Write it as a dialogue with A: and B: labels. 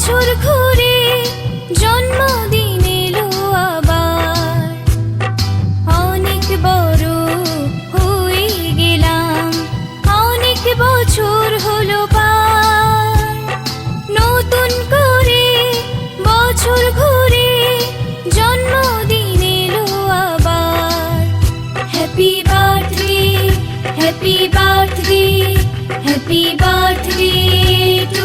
A: বছর ঘুরে জন্মদিন এলো আবার। অনেক বড় হয়ে গেলাম, অনেক বছর হলো পার। নতুন করে বছর ঘুরে জন্মদিন এলো আবার। Happy birthday happy birthday happy birthday to